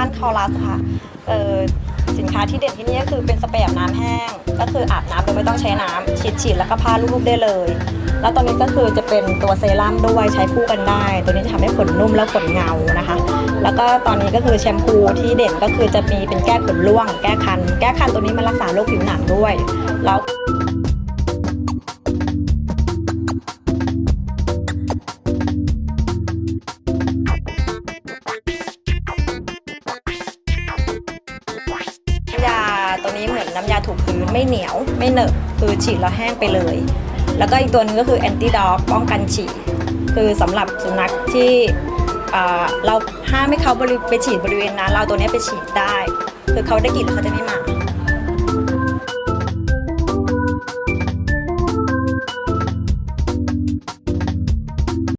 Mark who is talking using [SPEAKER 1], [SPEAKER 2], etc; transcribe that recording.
[SPEAKER 1] านคอรัสค่ะเออสินค้าที่เด่นที่นี่ก็คือเป็นสเปรย์อาบน้ำแห้ง ก็คืออาบน้ำโดยไม่ต้องใช้น้ำฉีดฉีดแล้วก็พาลูกๆได้เลย แล้วตอนนี้ก็คือจะเป็นตัวเซรั่มด้วยใช้คู่กันได้ ตัวนี้จะทำให้ขนนุ่มและขนเงานะคะ แล้วก็ตอนนี้ก็คือแชมพูที่เด่นก็คือจะมีเป็นแก้ขนร่วง แก้คัน แก้คันตัวนี้มันรักษาโรคผิวหนังด้วย แล้ว นี้เหมือนน้ำยาถูพื้นไม่เหนียวไม่เหนอะคือฉีดแล้วแห้งไปเลย แล้วก็อีกตัวนึงก็คือแอนตี้ด็อกป้องกันฉี่คือสำหรับสุนัขที่เราห้ามให้เขาไปฉีดบริเวณนั้นเราเอาตัวนี้ไปฉีดได้ คือเขาได้กลิ่นแล้วเขาจะไม่มา